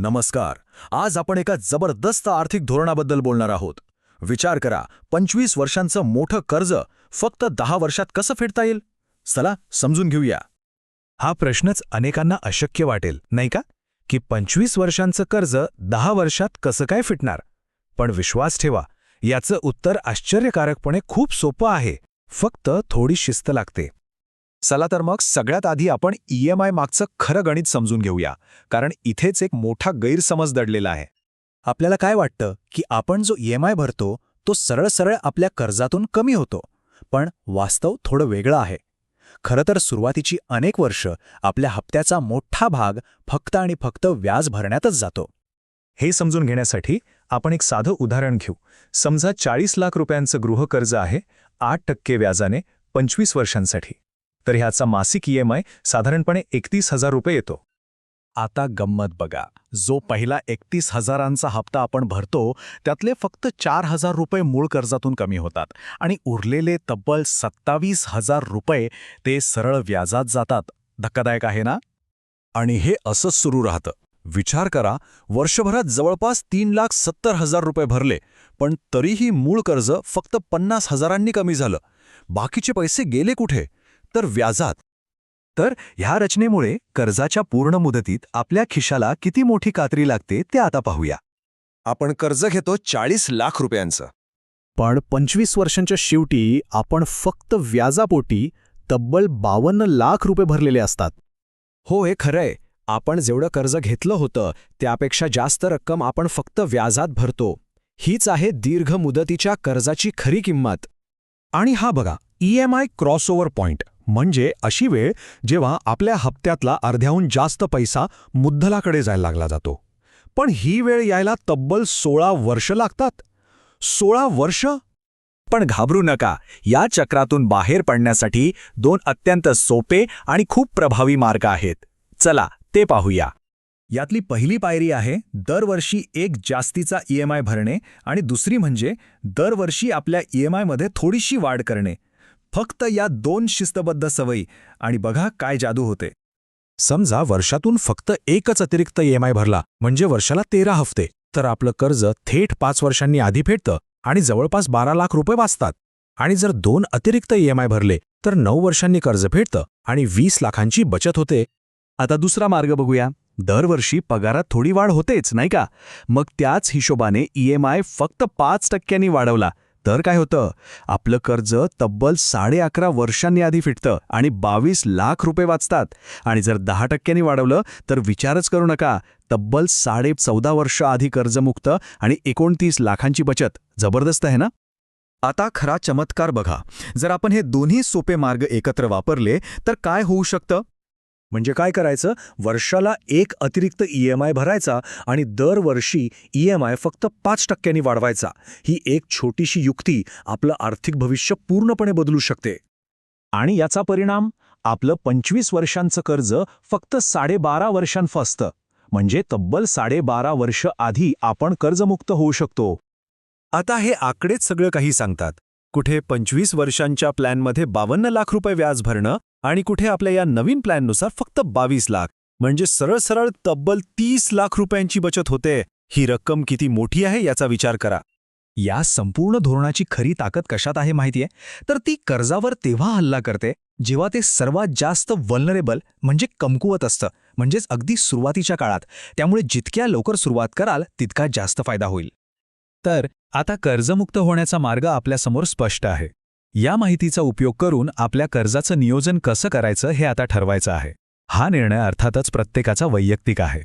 नमस्कार. आज आपण एका जबरदस्त आर्थिक धोरणाबद्दल बोलणार आहोत. विचार करा पंचवीस वर्षांचं मोठं कर्ज फक्त दहा वर्षात कसं फेडता येईल? चला समजून घेऊया. हा प्रश्नच अनेकांना अशक्य वाटेल नाही का? की पंचवीस वर्षांचं कर्ज दहा वर्षात कसं काय फिटणार? पण विश्वास ठेवा याचं उत्तर आश्चर्यकारकपणे खूप सोपं आहे. फक्त थोडी शिस्त लागते. चला तर मग सगळ्यात आधी आपण ईएमआय मागचं खरं गणित समजून घेऊया कारण इथेच एक मोठा गैरसमज दडलेला आहे. आपल्याला काय वाटतं की आपण जो ईएमआय भरतो तो सरळ सरळ आपल्या कर्जातून कमी होतो पण वास्तव थोडं वेगळं आहे. खरं तर सुरुवातीची अनेक वर्ष आपल्या हप्त्याचा मोठा भाग फक्त आणि फक्त व्याज भरण्यातच जातो. हे समजून घेण्यासाठी आपण एक साधं उदाहरण घेऊ. समजा चाळीस लाख रुपयांचं गृहकर्ज आहे आठ टक्के व्याजाने पंचवीस वर्षांसाठी. तर ह्याचा मासिक ईएमआय साधारणपणे एकतीस हजार रुपये येतो. आता गंमत बघा. जो पहिला एकतीस हजारांचा हप्ता आपण भरतो त्यातले फक्त चार हजार रुपये मूळ कर्जातून कमी होतात आणि उरलेले तब्बल सत्तावीस हजार रुपये ते सरळ व्याजात जातात. धक्कादायक आहे ना? आणि हे असंच सुरू राहतं. विचार करा वर्षभरात जवळपास तीन लाख सत्तर हजार रुपये भरले पण तरीही मूळ कर्ज फक्त पन्नास हजारांनी कमी झालं. बाकीचे पैसे गेले कुठे? तर व्याजात. तर ह्या रचनेमुळे कर्जाच्या पूर्ण मुदतीत आपल्या खिशाला किती मोठी कात्री लागते ते आता पाहूया. आपण कर्ज घेतो चाळीस लाख रुपयांचं. पण पंचवीस वर्षांच्या शेवटी आपण फक्त व्याजापोटी तब्बल बावन्न लाख रुपये भरलेले असतात. हो हे खरंय आपण जेवढं कर्ज घेतलं होतं त्यापेक्षा जास्त रक्कम आपण फक्त व्याजात भरतो. हीच आहे दीर्घ मुदतीच्या कर्जाची खरी किंमत. आणि हा बघा E M I crossover point. म्हणजे अशी वेळ जेव्हा आपल्या हप्त्यातला अर्ध्याहून जास्त पैसा मुद्दलाकडे जायला लागला जातो. पण ही वेळ यायला तब्बल सोळा वर्ष लागतात. सोळा वर्ष? पण घाबरू नका. या चक्रातून बाहेर पडण्यासाठी दोन अत्यंत सोपे आणि खूप प्रभावी मार्ग आहेत. चला ते पाहूया. यातली पहिली पायरी आहे दरवर्षी एक जास्तीचा ईएमआय भरणे आणि दुसरी म्हणजे दरवर्षी आपल्या ईएमआयमध्ये थोडीशी वाढ करणे. फक्त या दोन शिस्तबद्ध सवयी. आणि बघा काय जादू होते. समजा वर्षातून फक्त एकच अतिरिक्त ईएमआय भरला म्हणजे वर्षाला तेरा हफ्ते. तर आपलं कर्ज थेट पाच वर्षांनी आधी फेडतं आणि जवळपास बारा लाख रुपये वाचतात. आणि जर दोन अतिरिक्त ईएमआय भरले तर नऊ वर्षांनी कर्ज फेडतं आणि वीस लाखांची बचत होते. आता दुसरा मार्ग बघूया. दरवर्षी पगारात थोडी वाढ होतेच नाही का? मग त्याच हिशोबाने ईएमआय फक्त पाच टक्क्यांनी वाढवला. तर काय होतं? आपलं कर्ज तब्बल साडे अकरा वर्षांनी आधी फिटतं आणि बावीस लाख रुपये वाचतात. आणि जर दहा टक्क्यांनी वाढवलं तर विचारच करू नका. तब्बल साडे चौदा वर्ष आधी कर्जमुक्त आणि एकोणतीस लाखांची बचत. जबरदस्त आहे ना? आता खरा चमत्कार बघा. जर आपण हे दोन्ही सोपे मार्ग एकत्र वापरले तर काय होऊ शकतं? म्हणजे काय करायचं? वर्षाला एक अतिरिक्त ईएमआय भरायचा आणि दरवर्षी ईएमआय फक्त पाच टक्क्यांनी वाढवायचा. ही एक छोटीशी युक्ती आपलं आर्थिक भविष्य पूर्णपणे बदलू शकते. आणि याचा परिणाम? आपलं पंचवीस वर्षांचं कर्ज फक्त साडेबारा वर्षांफ असतं. म्हणजे तब्बल साडेबारा वर्ष आधी आपण कर्जमुक्त होऊ शकतो. आता हे आकडेच सगळं काही सांगतात. कुठे पंचवीस वर्षांच्या प्लॅनमध्ये बावन्न लाख रुपये व्याज भरणं आणि कुठे आपल्या या नवीन प्लॅननुसार फक्त बावीस लाख. म्हणजे सरळ सरळ तब्बल तीस लाख रुपयांची बचत होते. ही रक्कम किती मोठी आहे याचा विचार करा. या संपूर्ण धोरणाची खरी ताकद कशात आहे माहितीये? तर ती कर्जावर तेव्हा हल्ला करते जेव्हा ते सर्वात जास्त वल्नरेबल म्हणजे कमकुवत असतं म्हणजेच अगदी सुरुवातीच्या काळात. त्यामुळे जितक्या लवकर सुरुवात कराल तितका जास्त फायदा होईल. तर आता कर्जमुक्त होण्याचा मार्ग आपल्यासमोर स्पष्ट आहे. या माहितीचा उपयोग करून आपल्या कर्जाचं नियोजन कसं करायचं हे आता ठरवायचं आहे. हा निर्णय अर्थातच प्रत्येकाचा वैयक्तिक आहे.